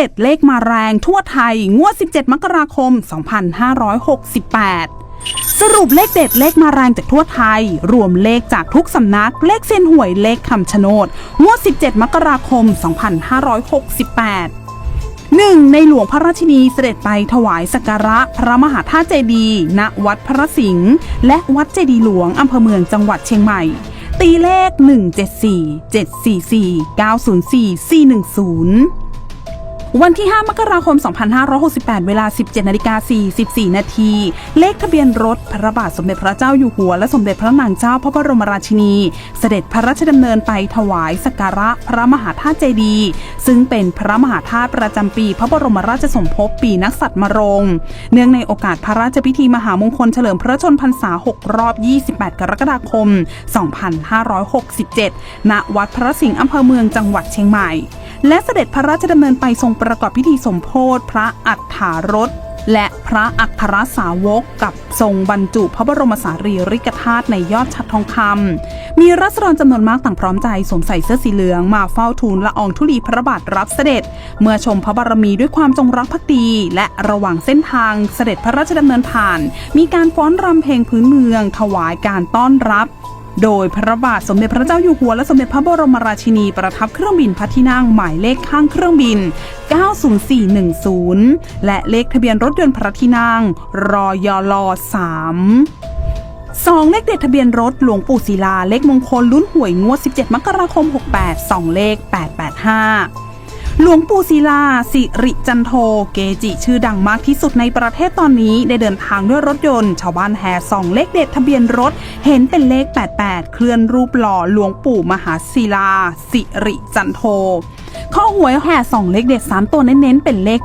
เด็ดเลขมาแรงทั่วไทย งวด 17 มกราคม 2568 สรุปเลขเด็ดเลขมาแรงจากทั่วไทย รวมเลขจากทุกสำนัก เลขเส้นหวยเลขคำชะโนด งวด 17 มกราคม 2568หนึ่งในหลวงพระราชินีเสด็จไปถวายสักการะพระมหาธาตุเจดีย์ณวัดพระสิงห์และวัดเจดีย์หลวงอำเภอเมืองจังหวัดเชียงใหม่ ตีเลข 174 744 904 410 วันที่ 5 มกราคม 2568 เวลา 17นาฬิกา44 นาที เลขทะเบียนรถพระบาทสมเด็จพระเจ้าอยู่หัว และสมเด็จพระนางเจ้าพระบรมราชินี เสด็จพระราชดำเนินไปถวายสักการะพระมหาธาตุเจดี ซึ่งเป็นพระมหาธาตุประจำปี พระบรมราชสมภพปีนักษัตริย์มรง เนื่องในโอกาสพระราชพิธีมหามงคลเฉลิมพระชนพรรษา 6 รอบ 28 กรกฎาคม 2567 ณ วัดพระสิงห์อำเภอเมืองจังหวัดเชียงใหม่ และเสด็จพระราชดำเนินไปทรงประกอบพิธีสมโพธิพระอัฏฐารถและพระอัครสาวกกับทรงบรรจุพระบรมสารีริกธาตุในยอดชัดทองคำ มีรัษฎรจำนวนมากต่างพร้อมใจสวมใส่เสื้อสีเหลืองมาเฝ้าทูลละอองธุลีพระบาทรับเสด็จ เมื่อชมพระบารมีด้วยความจงรักภักดี และระหว่างเส้นทางเสด็จพระราชดำเนินผ่าน มีการฟ้อนรำเพลงพื้นเมืองถวายการต้อนรับ โดยพระบาทสมเด็จพระเจ้าอยู่หัวและสมเด็จพระบรมราชินีประทับเครื่องบินพระที่นั่งหมายเลขข้างเครื่องบิน 90410 และเลขทะเบียนรถยนต์พระที่นั่งรอยล3สองเลขเด็ดทะเบียนรถหลวงปู่ศิลา เลขมงคลลุ้นหวยงวด 17 มกราคม 68 2 เลข 885 หลวงปู่ศิลา สิริจันโท เกจิชื่อดังมากที่สุดในประเทศตอนนี้ได้เดินทางด้วยรถยนต์ ชาวบ้านแห่ส่องเลขเด็ดทะเบียนรถ เห็นเป็นเลข 88 เคลื่อนรูปหล่อหลวงปู่มหาศิลา สิริจันโทข้อหวยแห่ส่องเลขเด็ด 3 ตัวเน้นๆเป็นเลข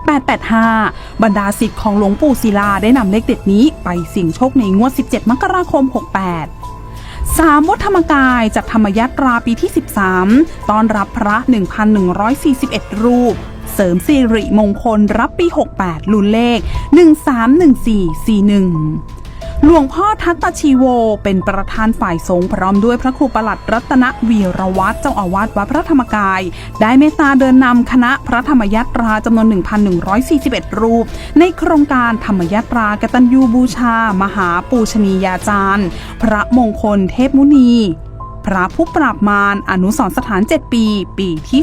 885 บรรดาสิทธิ์ของหลวงปู่ศิลาได้นำเลขเด็ดนี้ไปเสี่ยงโชคในงวด 17 มกราคม 68 สามวัดธรรมกายจัดธรรมยัตราปีที่ 13 ต้อนรับพระ 1,141 รูป เสริมสิริมงคลรับปี 68 ลุ้นเลข 131441 หลวงพ่อทัตชีโว เป็นประธานฝ่ายสงฆ์พร้อมด้วยพระครูประหลัดรัตนวีรวัตรเจ้าอาวาสวัดพระธรรมกาย ได้เมตตาเดินนำคณะพระธรรมยัตราจำนวน 1,141 รูป ในโครงการธรรมยัตรากตัญญูบูชา มหาปูชนียาจารย์ พระมงคลเทพมุนี พระผู้ปราบมารอนุสรสถาน 7 ปี ปีที่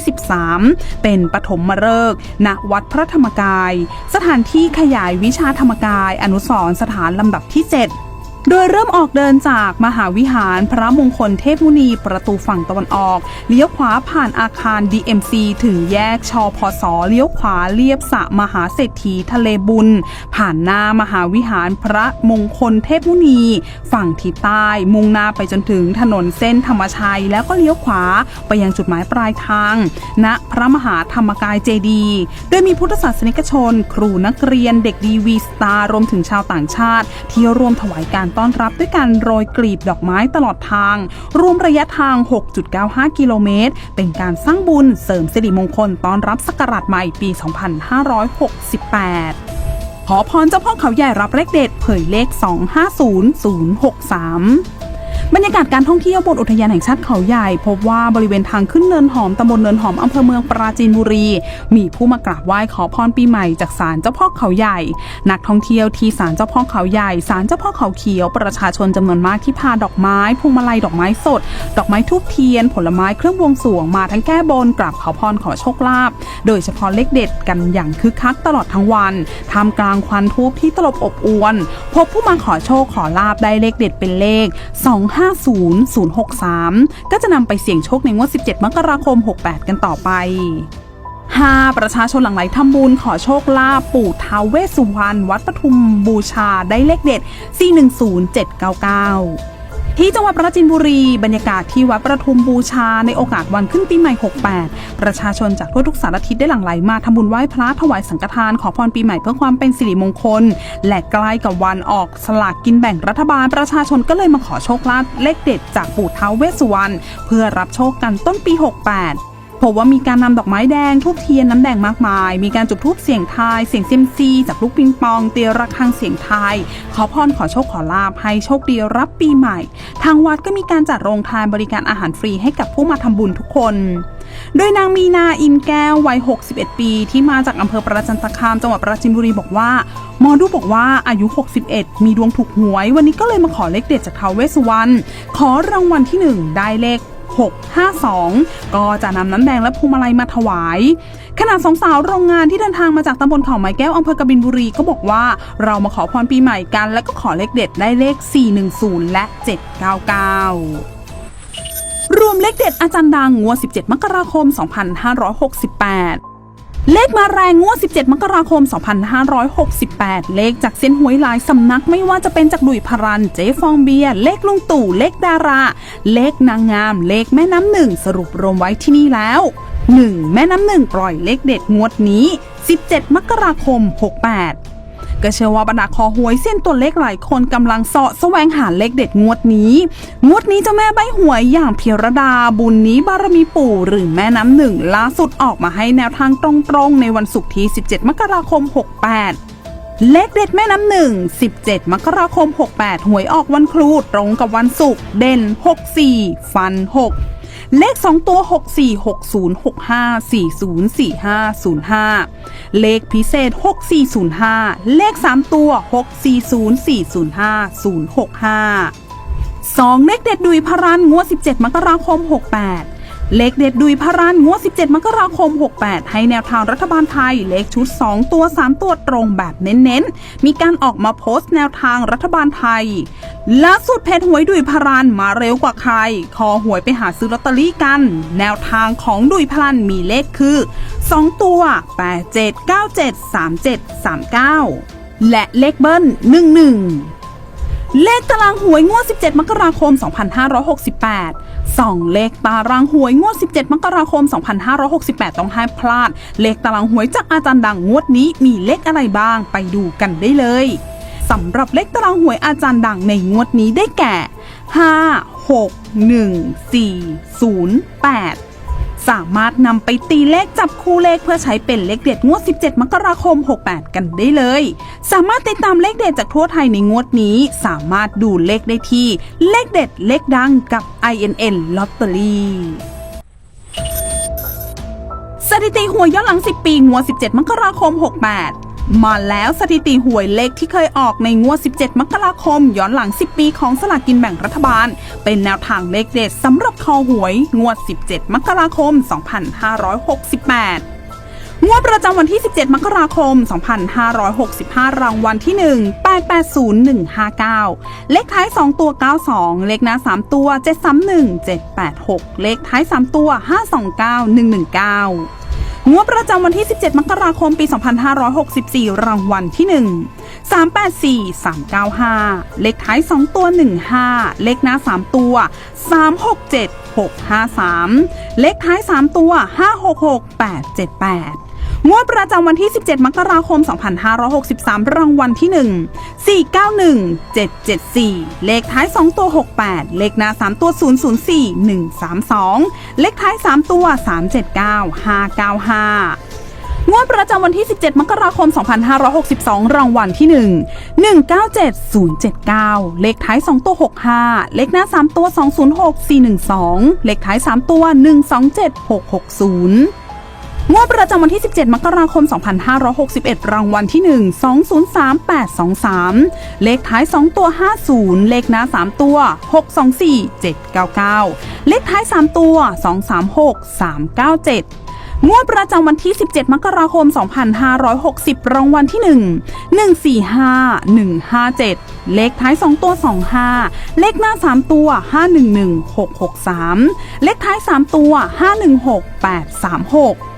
13 เป็นปฐมฤกษ์ณวัดพระธรรมกาย สถานที่ขยายวิชาธรรมกาย อนุสรสถานลำดับที่ 7 โดยเริ่มออกเดินจากมหาวิหารพระมงคลเทพมุนีประตูฝั่งตะวันออก เลี้ยวขวาผ่านอาคาร DMC ถึงแยกชอพอสเลี้ยวขวาเลียบสระมหาเศรษฐีทะเลบุญ ผ่านหน้ามหาวิหารพระมงคลเทพมุนี ฝั่งทิศใต้ มุ่งหน้าไปจนถึงถนนเส้นธรรมชัย แล้วก็เลี้ยวขวาไปยังจุดหมายปลายทาง ณพระมหาธรรมกายเจดีย์โดยมีพุทธศาสนิกชน ครูนักเรียนเด็กดีวีสตาร์รวมถึงชาวต่างชาติ ที่ร่วมถวายการต้อนรับด้วยการโรยกลีบดอกไม้ตลอดทาง รวมระยะทาง 6.95 กิโลเมตร เป็นการสร้างบุญเสริมสิริมงคลต้อนรับสักราชใหม่ปี 2568ขอพรเจ้าพ่อเขาใหญ่รับเลขเด็ด เผยเลข 250063 บรรยากาศการท่องเที่ยวบนอุทยานแห่งชาติเขาใหญ่ พบว่าบริเวณทางขึ้นเนินหอมตำบลเนินหอมอำเภอเมืองปราจีนบุรี มีผู้มากราบไหว้ขอพรปีใหม่จากศาลเจ้าพ่อเขาใหญ่ นักท่องเที่ยวที่ศาลเจ้าพ่อเขาใหญ่ศาลเจ้าพ่อเขาเขียว ประชาชนจำนวนมากที่พาดอกไม้พวงมาลัยดอกไม้สด ดอกไม้ทูบเทียน ผลไม้เครื่องบวงสรวงมาทั้งแก้บนกราบขอพรขอโชคลาภโดยเฉพาะเลขเด็ดกันอย่างคึกคักตลอดทั้งวันท่ามกลางควันทูบที่ตลบอบอวน พบผู้มาขอโชคขอลาบได้เลขเด็ดเป็นเลข 2 5 063 ก็จะนำไปเสี่ยงโชคในงวด 17 มกราคม 68 กันต่อไป 5. ประชาชนหลั่งไหลทำบุญขอโชคลาภปู่ท้าวเวสสุวรรณวัดปทุมบูชาได้เลขเด็ด 410799 ที่จังหวัดปราจีนบุรีบรรยากาศที่วัดประทุมบูชาในโอกาสวันขึ้นปีใหม่ 68 ประชาชนจากทั่วทุกสารทิศได้หลั่งไหลมาทำบุญไหว้พระถวายสังฆทานขอพรปีใหม่เพื่อความเป็นสิริมงคล และใกล้กับวันออกสลากกินแบ่งรัฐบาล ประชาชนก็เลยมาขอโชคลาภเลขเด็ดจากปู่เท้าเวสสุวรรณเพื่อรับโชคกันต้นปี 68 พบว่ามีการนำดอกไม้แดงทูบเทียนน้ำแดงมากมาย มีการจุดทูบเสียงทาย เสียงเซยมซีจากลูกปิงปองเตียระฆังเสียงทาย ขอพรขอโชคขอลาภให้โชคดีรับปีใหม่ ทางวัดก็มีการจัดโรงทานบริการอาหารฟรีให้กับผู้มาทำบุญทุกคน โดยนางมีนาอินแก้ววัย 61 ปี ที่มาจากอำเภอประจันตคามจังหวัดปราจินบุรีบอกว่าหมอดูบอกว่าอายุ 61 มีดวงถูกหวย วันนี้ก็เลยมาขอเลขเด็ดจากท้าวเวสสุวรรณขอรางวัลที่ 1 ได้เลข 652 ก็จะนำน้ำแดงและพวงมาลัยมาถวาย ขณะสองสาวโรงงานที่เดินทางมาจากตำบลเขาไม้แก้วอำเภอกบินบุรีก็บอกว่า เรามาขอพรปีใหม่กัน แล้วก็ขอเลขเด็ดได้เลข 410 และ 799รวมเลขเด็ดอาจารย์ดังงวด 17 มกราคม 2568 เลขมาแรงงวด 17 มกราคม 2568 เลขจากเส้นหวยหลายสำนักไม่ว่าจะเป็นจากหลุยพรัน เจ๊ฟองเบียร์เลขลุงตู่ เลขดารา เลขนางงาม เลขแม่น้ำหนึ่ง สรุปรวมไว้ที่นี่แล้ว 1. แม่น้ำหนึ่งปล่อยเลขเด็ดงวดนี้ 17 มกราคม 68 ก็เชื่อว่าบรรดาคอหวยเส้นตัวเลขหลายคนกำลังเสาะแสวงหาเลขเด็ดงวดนี้ งวดนี้เจ้าแม่ใบหวยอย่างเพียรดาบุญนี้บารมีปู่หรือแม่น้ำหนึ่งล่าสุดออกมาให้แนวทางตรงๆ ในวันศุกร์ที่ 17 มกราคม 68เลขเด็ดแม่น้ำหนึ่ง 17 มกราคม 68 หวยออกวันครูตรงกับวันศุกร์ เด่น 64 ฟัน 6 เลข 2 ตัว 646065404505 เลขพิเศษ 6405 เลข 3 ตัว 640405 065 2 เลขเด็ดดุยพรันงวด 17 มกราคม 68 เลขเด็ดดุยพารันงวด 17 มกราคม 68 ให้แนวทางรัฐบาลไทย เลขชุด 2 ตัว 3 ตัวตรงแบบเน้นๆ มีการออกมาโพสต์แนวทางรัฐบาลไทยล่าสุดเพจหวยดุยพารันมาเร็วกว่าใคร คอหวยไปหาซื้อลอตเตอรี่กัน แนวทางของดุยพารันมีเลขคือ 2 ตัว 87973739 และเลขเบิ้ล 11เลขตารางหวยงวด 17 มกราคม 2568 ส่องเลขตารางหวยงวด 17 มกราคม 2568 ต้องห้ามพลาด เลขตารางหวยจากอาจารย์ดังงวดนี้มีเลขอะไรบ้างไปดูกันได้เลยสำหรับเลขตารางหวยอาจารย์ดังในงวดนี้ได้แก่ 5 6 1 4 0 8 สามารถนำไปตีเลขจับคู่เลขเพื่อใช้เป็นเลขเด็ดงวด 17 มกราคม 68 กันได้เลย สามารถติดตามเลขเด็ดจากทั่วไทยในงวดนี้ สามารถดูเลขได้ที่ เลขเด็ดเลขดังกับ INN Lottery สถิติหวยย้อนหลัง 10 ปีงวด 17 มกราคม 68 มาแล้วสถิติหวยเลขที่เคยออกในงวด 17 มกราคม ย้อนหลัง 10 ปีของสลากกินแบ่งรัฐบาล เป็นแนวทางเลขเด็ดสำหรับคอหวย งวด 17 มกราคม 2568งวดประจำวันที่ 17 มกราคม 2565 รางวัลที่ 1 880159 เลขท้าย 2 ตัว 92 เลขหน้า 3 ตัว 731 786 เลขท้าย 3 ตัว 529 119 งวดประจำวันที่ 17 มกราคม ปี 2564 รางวัลที่ 1 384 395 เลขท้าย 2 ตัว 15 เลขหน้า 3 ตัว 367 653 เลขท้าย 3 ตัว 566 878 งวดประจำวันที่ 17 มกราคม 2563 รางวัลที่ 1 491 774 เลขท้าย 2 ตัว 68 เลขหน้า 3 ตัว 004 132 เลขท้าย 3 ตัว 379 595งวดประจำวันที่ 17 มกราคม 2562 รางวัลที่ 1 197079 เลขท้าย 2 ตัว 65 เลขหน้า 3 ตัว 206 412 เลขท้าย 3 ตัว 127 660 งวดประจำวันที่ 17 มกราคม 2561 รางวัลที่ 1 203823 เลขท้าย 2 ตัว 50 เลขหน้า 3 ตัว 624 799 เลขท้าย 3 ตัว 236 397งวดประจำวันที่ 17 มกราคม 2560 รางวัลที่ 1 145 157 เลขท้าย 2 ตัว 25 เลขหน้า 3 ตัว 511 663 เลขท้าย 3 ตัว 516 836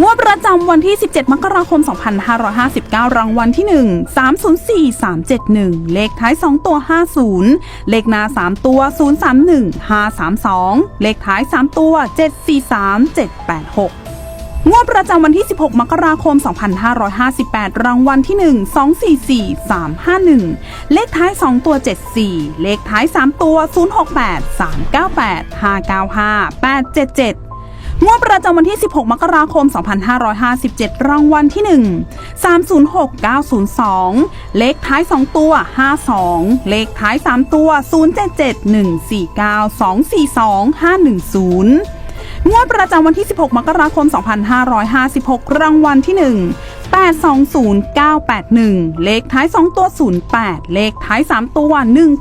งวดประจำวันที่ 17 มกราคม 2559 รางวัลที่ 1 304 371 เลขท้าย 2 ตัว 50 เลขหน้า 3 ตัว 031 532 เลขท้าย 3 ตัว 743 786งวดประจำวันที่ 16 มกราคม 2558 รางวัลที่ 1 244 351 เลขท้าย 2 ตัว 74 เลขท้าย 3 ตัว 068 398 595 877 งวดประจำวันที่ 16 มกราคม 2557 รางวัลที่ 1 306902 เลขท้าย 2 ตัว 52 เลขท้าย 3 ตัว 077149242 510งวดประจำวันที่ 16 มกราคม 2556 รางวัลที่ 1 820981 เลขท้าย 2 ตัว 08 เลขท้าย 3 ตัว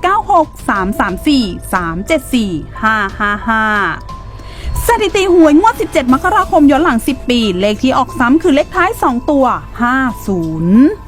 196 334 374 555 สถิติหวยงวด 17 มกราคมย้อนหลัง 10 ปี เลขที่ออกซ้ำคือเลขท้าย 2 ตัว 50